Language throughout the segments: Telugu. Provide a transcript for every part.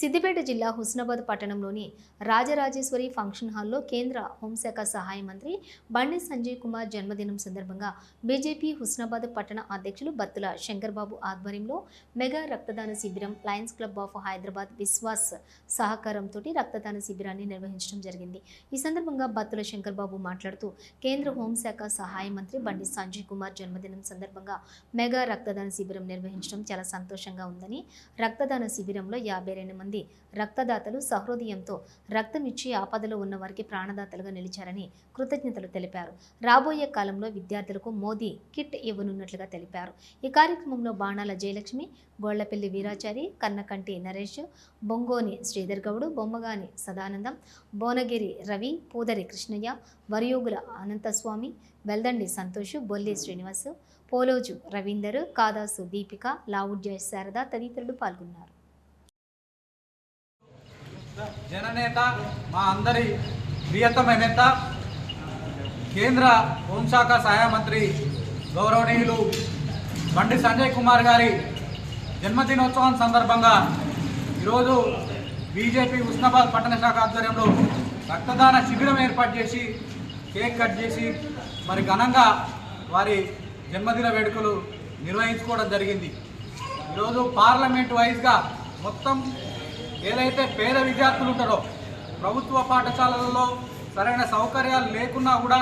సిద్దిపేట జిల్లా హుస్నాబాద్ పట్టణంలోని రాజరాజేశ్వరి ఫంక్షన్ హాల్లో కేంద్ర హోంశాఖ సహాయ మంత్రి బండి సంజయ్ కుమార్ జన్మదినం సందర్భంగా బీజేపీ హుస్నాబాద్ పట్టణ అధ్యక్షులు బత్తుల శంకర్బాబు ఆధ్వర్యంలో మెగా రక్తదాన శిబిరం lions club of Hyderabad Vishwas సహకారంతో రక్తదాన శిబిరాన్ని నిర్వహించడం జరిగింది. ఈ సందర్భంగా బత్తుల శంకర్బాబు మాట్లాడుతూ కేంద్ర హోంశాఖ సహాయ మంత్రి బండి సంజయ్ కుమార్ జన్మదినం సందర్భంగా మెగా రక్తదాన శిబిరం నిర్వహించడం చాలా సంతోషంగా ఉందని రక్తదాన శిబిరంలో యాభై రెండు మంది రక్తదాతలు సహృదయంతో రక్తమిచ్చి ఆపదలో ఉన్న వారికి ప్రాణదాతలుగా నిలిచారని కృతజ్ఞతలు తెలిపారు. రాబోయే కాలంలో విద్యార్థులకు మోదీ కిట్ ఇవ్వనున్నట్లుగా తెలిపారు. ఈ కార్యక్రమంలో బాణాల జయలక్ష్మి గోళ్ళపల్లి వీరాచారి కన్నకంటి నరేష్ బొంగోని శ్రీధర్ గౌడు బొమ్మగాని సదానందం భువనగిరి రవి పూదరి కృష్ణయ్య వరియోగుల అనంతస్వామి వెల్దండి సంతోష్ బొల్లి శ్రీనివాస్ పోలోజు రవీందర్ కాదాసు దీపిక లావుడ్య శారద తదితరులు పాల్గొన్నారు. జననేత మా అందరి ప్రియతమ నేత కేంద్ర హోంశాఖ సహాయ మంత్రి గౌరవనీయులు బండి సంజయ్ కుమార్ గారి జన్మదినోత్సవం సందర్భంగా ఈరోజు బీజేపీ ఉస్నాబాద్ పట్టణ శాఖ ఆధ్వర్యంలో రక్తదాన శిబిరం ఏర్పాటు చేసి కేక్ కట్ చేసి మరి ఘనంగా వారి జన్మదిన వేడుకలు నిర్వహించుకోవడం జరిగింది. ఈరోజు పార్లమెంట్ వైజ్గా మొత్తం ఏదైతే పేద విద్యార్థులు ఉంటారో ప్రభుత్వ పాఠశాలలలో సరైన సౌకర్యాలు లేకున్నా కూడా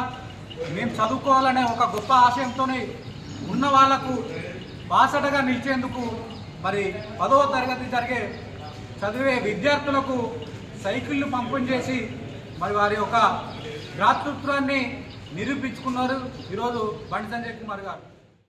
మేము చదువుకోవాలనే ఒక గొప్ప ఆశయంతోనే ఉన్న వాళ్ళకు బాసటగా నిలిచేందుకు మరి పదవ తరగతి జరిగే చదివే విద్యార్థులకు సైకిళ్ళు పంపిణీ చేసి మరి వారి యొక్క భ్రాతృత్వాన్ని నిరూపించుకున్నారు. ఈరోజు బండి సంజయ్ కుమార్ గారు.